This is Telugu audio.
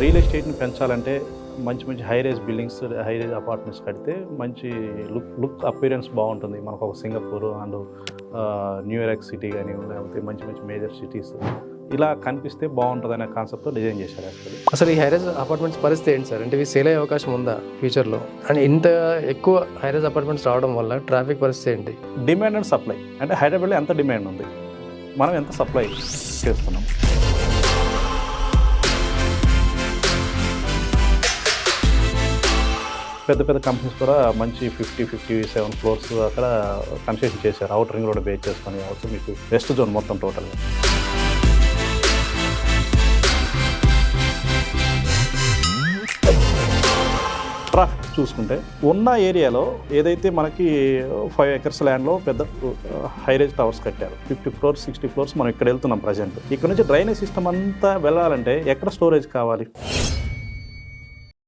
రియల్ ఎస్టేట్ని పెంచాలంటే మంచి మంచి high rise buildings high rise apartments కడితే మంచి లుక్ లుక్ అపీరెన్స్ బాగుంటుంది. మనకు ఒక సింగపూర్ అండ్ న్యూయార్క్ సిటీ కానీ లేకపోతే మంచి మంచి మేజర్ సిటీస్ ఇలా కనిపిస్తే బాగుంటుంది అనే కాన్సెప్ట్తో డిజైన్ చేశారు యాక్చువల్లీ. అసలు ఈ హైరేజ్ అపార్ట్మెంట్స్ పరిస్థితి ఏంటి సార్? అంటే ఇవి సేల్ అయ్యే అవకాశం ఉందా ఫ్యూచర్లో? అండ్ ఇంత ఎక్కువ హైరేజ్ అపార్ట్మెంట్స్ రావడం వల్ల ట్రాఫిక్ పరిస్థితి ఏంటి? Demand and supply. అంటే హైదరాబాద్లో ఎంత డిమాండ్ ఉంది? మనం ఎంత సప్లై చేస్తున్నాం? పెద్ద పెద్ద కంపెనీస్ కూడా మంచి ఫిఫ్టీ ఫిఫ్టీ సెవెన్ ఫ్లోర్స్ అక్కడ కన్స్ట్రక్షన్ చేశారు. అవుట్ రింగ్ రోడ్ బేస్ చేసుకొని కావచ్చు మీకు వెస్ట్ జోన్ మొత్తం టోటల్గా ట్రాఫిక్ చూసుకుంటే ఉన్న ఏరియాలో ఏదైతే మనకి ఫైవ్ ఎకర్స్ ల్యాండ్లో పెద్ద uh, హైరేజ్ టవర్స్ కట్టారు. ఫిఫ్టీ ఫ్లోర్స్ సిక్స్టీ ఫ్లోర్స్ మనం ఇక్కడ వెళ్తున్నాం ప్రజెంట్ ఇక్కడ నుంచి డ్రైనేజ్ సిస్టమ్ అంతా వెళ్ళాలంటే ఎక్కడ స్టోరేజ్ కావాలి?